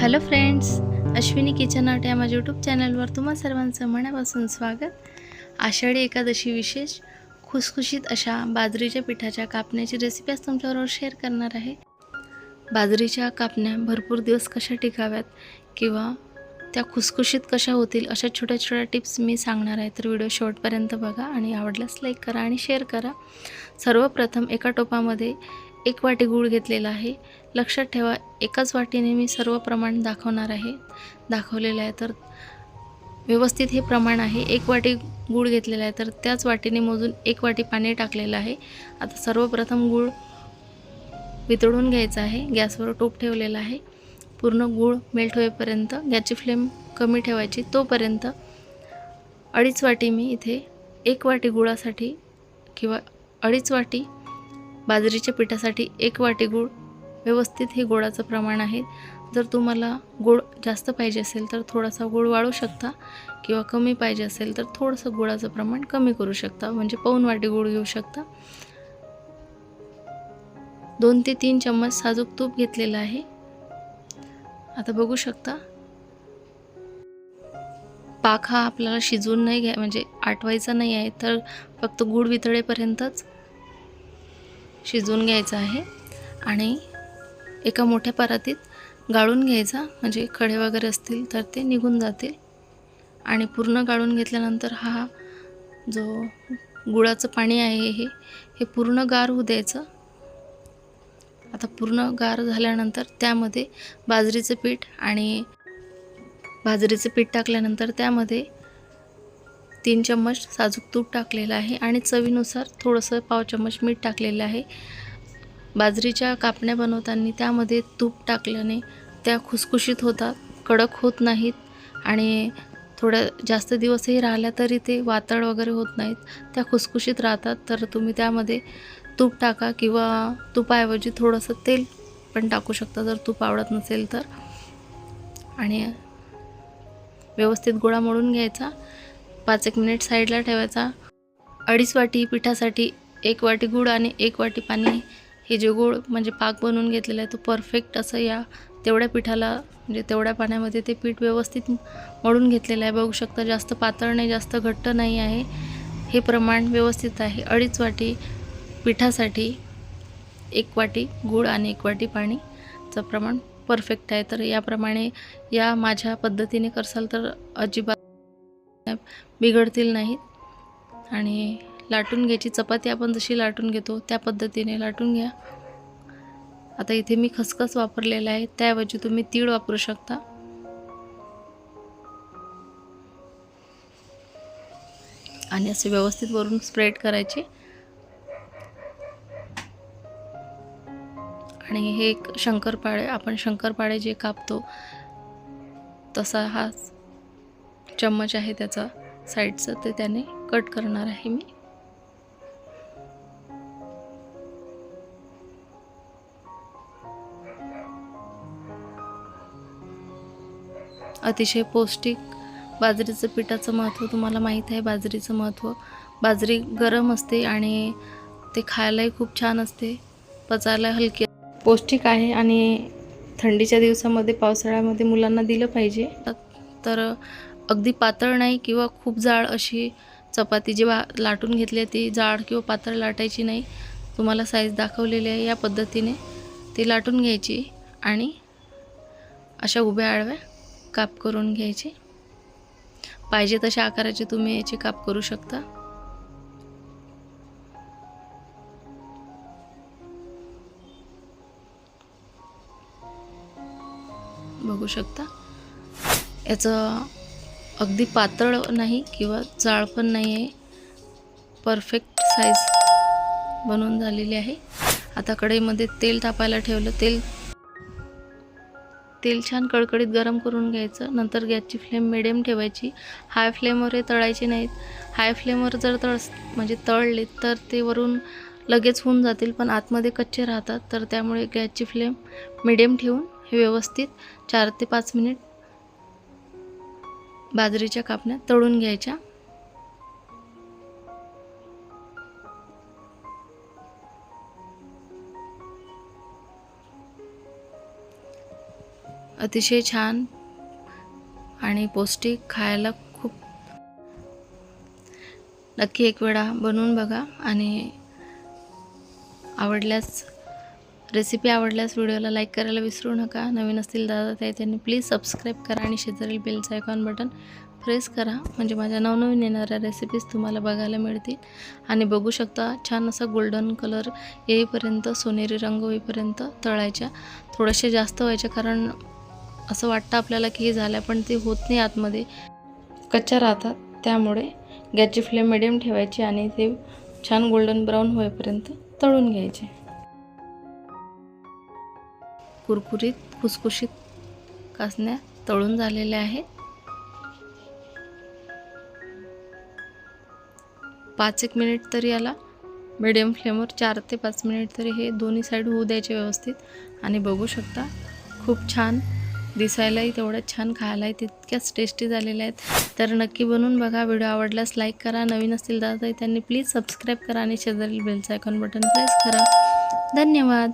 Hello friends Ashwini kitchen art या माझ्या YouTube चॅनलवर तुम्हा सर्वांचं मनापासून स्वागत. आषाढी एकादशी विशेष खुसखुशीत अशा बाजरीच्या पिठाच्या कापण्याची रेसिपी आज तुमच्याबरोबर शेअर करणार आहे. बाजरीच्या कापण्या भरपूर दिवस कशा टिकाव्यात किंवा त्या खुसखुशीत कशा होतील अशा छोट्या छोट्या टिप्स मी सांगणार आहे तर व्हिडिओ शेवटपर्यंत बघा आणि आवडल्यास लाईक करा आणि शेअर करा. सर्वप्रथम एका टोपामध्ये एक वाटी गूळ घेतलेला आहे. लक्षात ठेवा एकाच वाटीने मी सर्व प्रमाण दाखवणार आहे. दाखवलेलं आहे तर व्यवस्थित हे प्रमाण आहे. एक वाटी गूळ घेतलेला आहे तर त्याच वाटीने मोजून एक वाटी पाणी टाकलेलं आहे. आता सर्वप्रथम गूळ वितळून घ्यायचा आहे. गॅसवर टोप ठेवलेला आहे. पूर्ण गूळ मेल्ट होईपर्यंत गॅसची फ्लेम कमी ठेवायची तोपर्यंत अडीच वाटी मी इथे एक वाटी गुळासाठी किंवा अडीच वाटी बाजरीच्या पिठासाठी एक वाटी गूळ. व्यवस्थित हे गोडाचं प्रमाण आहे. जर तुम्हाला गोड जास्त पाहिजे असेल तर थोडासा गोड वाढू शकता किंवा कमी पाहिजे असेल तर थोडंसं गुळाचं प्रमाण कमी करू शकता. म्हणजे पाऊन वाटी गूळ घेऊ शकता. दोन ते तीन चम्मच साजूक तूप घेतलेलं आहे. आता बघू शकता. पाक हा आपल्याला शिजवून नाही घ्या म्हणजे आटवायचा नाही आहे तर फक्त गूळ वितळेपर्यंतच शिजवून घ्यायचा आहे आणि एका मोठ्या परातीत गाळून घ्यायचा. म्हणजे खडे वगैरे असतील तर ते निघून जातील. आणि पूर्ण गाळून घेतल्यानंतर हा जो गुळाचं पाणी आहे हे हे पूर्ण गार होऊ द्यायचं. आता पूर्ण गार झाल्यानंतर त्यामध्ये बाजरीचं पीठ आणि बाजरीचं पीठ टाकल्यानंतर त्यामध्ये तीन चम्मच साजूक तूप टाकलेलं आहे आणि चवीनुसार थोडंसं पाव चम्मच मीठ टाकलेलं आहे. बाजरीच्या कापण्या बनवताना त्यामध्ये तूप टाकल्याने त्या खुसखुशीत होतात कडक होत नाहीत आणि थोड्या जास्त दिवसही राहिल्या तरी ते वातळ वगैरे होत नाहीत. त्या खुसखुशीत राहतात तर तुम्ही त्यामध्ये तूप टाका किंवा तुपाऐवजी थोडंसं तेल पण टाकू शकता जर तूप आवडत नसेल तर. आणि व्यवस्थित गोळा मळून घ्यायचा. पाच एक मिनिट साईडला ठेवायचा. अडीच वाटी पिठासाठी एक वाटी गूळ आणि एक वाटी पाणी. हे जे गूळ म्हणजे पाक बनवून घेतलेला आहे तो परफेक्ट असं या तेवढ्या पिठाला म्हणजे तेवढ्या पाण्यामध्ये ते पीठ व्यवस्थित मळून घेतलेलं आहे. बघू शकता जास्त पातळ नाही जास्त घट्ट नाही आहे. हे प्रमाण व्यवस्थित आहे. अडीच वाटी पिठासाठी एक वाटी गूळ आणि एक वाटी पाणीचं प्रमाण परफेक्ट आहे. तर याप्रमाणे या माझ्या पद्धतीने करसाल तर अजिबात बिघडतील नाहीत. आणि लाटून घ्यायची चपाती आपण जशी लाटून घेतो त्या पद्धतीने लाटून घ्या. आता इथे मी खसखस वापरलेला आहे त्याऐवजी तुम्ही तीळ वापरू शकता. आणि असे व्यवस्थित वरून स्प्रेड करायचे. आणि हे एक शंकरपाळे आपण शंकरपाळे जे कापतो तसा हाच चम्मच आहे त्याचा साईडचं ते त्याने कट करणार आहे मी. अतिशय पौष्टिक बाजरीचं पिठाचं महत्त्व तुम्हाला माहीत आहे. बाजरीचं महत्त्व बाजरी गरम असते आणि ते खायलाही खूप छान असते. पचायला हलकी पौष्टिक आहे आणि थंडीच्या दिवसामध्ये पावसाळ्यामध्ये मुलांना दिलं पाहिजे. तर अगदी पातळ नाही किंवा खूप जाड अशी चपाती जेव्हा लाटून घेतली आहे ती जाड किंवा पातळ लाटायची नाही. तुम्हाला साईज दाखवलेली आहे या पद्धतीने. ती लाटून घ्यायची आणि अशा उभ्या आडव्या काप करून घ्यायची. पाहिजे तशा आकाराचे तुम्ही याचे काप करू शकता. बघू शकता. याचं अगदी पातळ नाही किंवा जाळ पण नाही आहे परफेक्ट साईज बनवून झालेली आहे. आता कढईमध्ये तेल तापायला ठेवलं. तेल तेल छान कडकडीत गरम करून घ्यायचं. नंतर गॅसची फ्लेम मिडियम ठेवायची. हाय फ्लेमवर हे तळायचे नाहीत. हाय फ्लेमवर जर तळ म्हणजे तळले तर ते वरून लगेच होऊन जातील पण आतमध्ये कच्चे राहतात. तर त्यामुळे गॅसची फ्लेम मिडियम ठेवून हे व्यवस्थित चार ते पाच मिनिट बाजरीच्या कापण्या तळून घ्यायच्या. अतिशय छान आणि पौष्टिक खायला खूप. नक्की एक वेळा बनवून बघा आणि आवडल्यास रेसिपी आवडल्यास व्हिडिओला लाईक करायला विसरू नका. नवीन असतील दादा ताई त्यांनी प्लीज सबस्क्राईब करा आणि शेजारील बेलचं आयकॉन बटन प्रेस करा. म्हणजे माझ्या नवनवीन येणाऱ्या रेसिपीज तुम्हाला बघायला मिळतील. आणि बघू शकता छान असा गोल्डन कलर येईपर्यंत सोनेरी रंग होईपर्यंत तळायच्या. थोडेसे जास्त व्हायच्या कारण असं वाटतं आपल्याला की हे झालं पण ते होत नाही आतमध्ये. कच्च्या राहतात त्यामुळे गॅसची फ्लेम मिडियम ठेवायची आणि ते छान गोल्डन ब्राऊन होईपर्यंत तळून घ्यायचे. कुरकुरीत खुसखुशीत कासण्या तळून झालेल्या आहेत. पाच एक मिनिट तरी याला मिडियम फ्लेमवर चार ते पाच मिनिट तरी हे दोन्ही साईड होऊ द्यायचे व्यवस्थित. आणि बघू शकता खूप छान दिसायलाही तेवढ्याच छान खायलाही तितक्याच टेस्टी झालेल्या आहेत. तर नक्की बनवून बघा व्हिडिओ आवडल्यास लाईक करा नवीन असतील दादा त्यांनी प्लीज सबस्क्राईब करा आणि शेजारील बेलचं आयकॉन बटन प्रेस करा. धन्यवाद!